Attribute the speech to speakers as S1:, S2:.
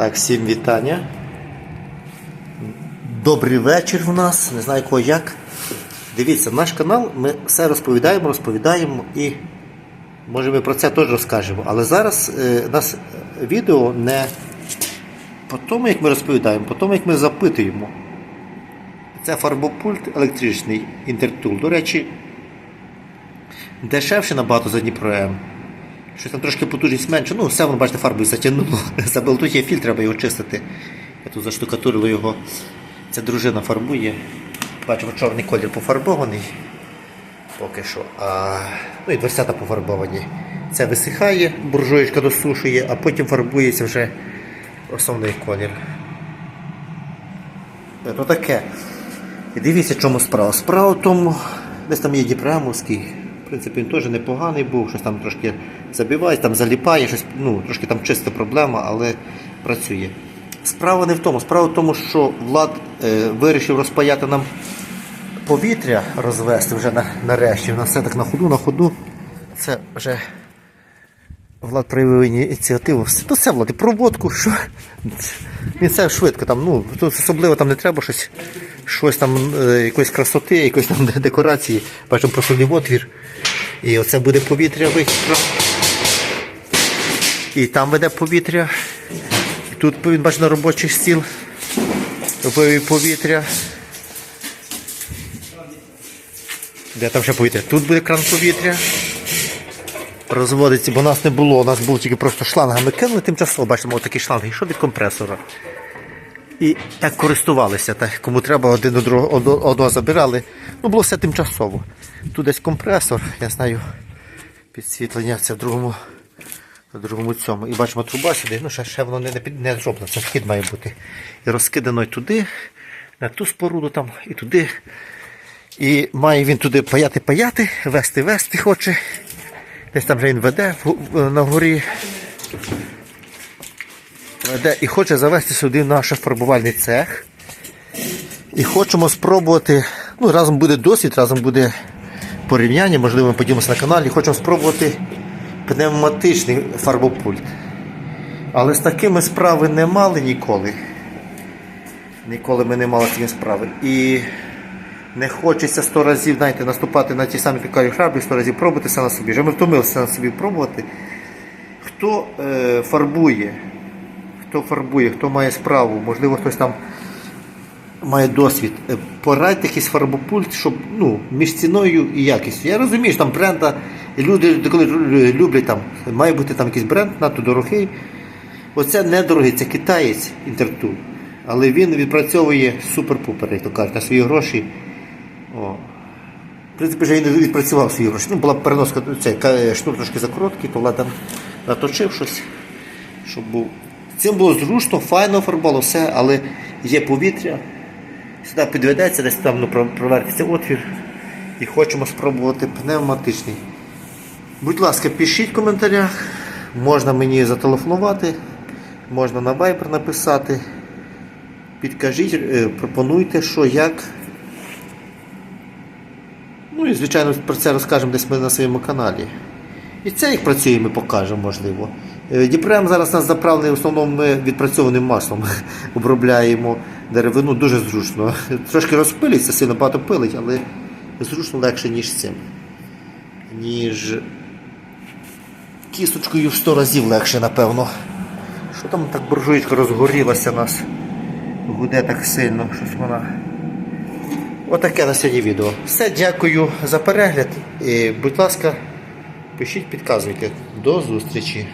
S1: Так, всім вітання. Добрий вечір в нас. Не знаю кого як. Дивіться, наш канал ми все розповідаємо, розповідаємо і може ми про це теж розкажемо. Але зараз е, нас відео не по тому, як ми розповідаємо, по тому, як ми запитуємо. Це фарбопульт електричний інтертул. До речі, дешевше набагато за Дніпро М. Щось там трошки потужність менше. Ну, все воно, бачите, фарбою затягнуло. Є фільтр, треба його чистити. Я тут заштукатурило його. Ця дружина фарбує. Бачимо, чорний колір пофарбований. Поки що. А... Ну і дверцята пофарбовані. Це висихає, буржуєчка досушує, а потім фарбується вже основний колір. То таке. І дивіться, чому справа. Справа в тому, десь там є Діпремовський. Принципі, він теж непоганий був, щось там трошки забиває, там заліпає, щось, ну, трошки там чиста проблема, але працює. Справа не в тому. Справа в тому, що Влад е, вирішив розпаяти нам повітря, розвести вже на, нарешті. Нас все так на ходу, на ходу. Це вже Влад проявив ініціативу. Все- Ну, все, Влад, і проводку, що. Він все швидко там, ну, тут особливо там не треба щось, щось там, е, якоїсь красоти, якоїсь там декорації. Бачимо просувний отвір. І оце буде повітря вихід. І там веде повітря. І тут він бачить на робочий стіл. Вивів повітря. Де там ще повітря? Тут буде кран повітря. Розводиться, бо нас не було, у нас був тільки просто шлангами кинули тимчасово, бачимо, отакі шланги йшов від компресора. І так користувалися, так, кому треба один до другого одного забирали. Ну, було все тимчасово. Тут десь компресор, я знаю, підсвітлення це в другому, в другому цьому. І бачимо труба сюди, ну ще, ще воно не, не, не зроблено, це вхід має бути. І розкидано і туди, на ту споруду там, і туди. І має він туди паяти-паяти, вести-вести хоче. Десь там вже він веде на горі. Веде і хоче завести сюди наш фарбувальний цех. І хочемо спробувати. Ну, разом буде досвід, разом буде порівняння, можливо, ми поділимося на каналі. Хочемо спробувати пневматичний фарбопульт. Але з такими справи не мали ніколи. Ніколи ми не мали такими справи. І не хочеться сто разів знаєте, наступати на ті самі пікарі храблі, сто разів пробувати все на собі. Вже ми втомилися на собі пробувати. Хто е, фарбує, хто фарбує, хто має справу, можливо, хтось там має досвід. е, Порадьте якийсь фарбопульт, щоб ну, між ціною і якістю. Я розумію, що там бренда, люди, коли люблять, там, має бути там якийсь бренд, надто дорогий. Оце недорогий, це китаєць інтертул. Але він відпрацьовує супер-пупер, як то кажуть, на свої гроші. О. В принципі, вже він відпрацював свої гроші. Ну, була переноска, цей ка- шнур трошки закороткий, то ладно наточив щось, щоб був. Цим було зручно, файно фарбало, все, але є повітря. Сюди підведеться, десь там ну, про- провертиться отвір. І хочемо спробувати пневматичний. Будь ласка, пишіть в коментарях. Можна мені зателефонувати, можна на Viber написати. Підкажіть, е, пропонуйте, що, як. Ну і звичайно про це розкажемо десь ми на своєму каналі. І це як працює, ми покажемо, можливо. Е, Діпрем зараз у нас заправлений в основному ми відпрацьованим маслом обробляємо деревину дуже зручно. Трошки розпилюється, сильно багато пилить, але зручно легше, ніж цим. Ніж кісточкою в 100 разів легше, напевно. Що там так буржуєчка розгорілася нас? Гуде так сильно, щось вона. Отаке на сьогодні відео. Все, дякую за перегляд. І, будь ласка, пишіть, підказуйте. До зустрічі.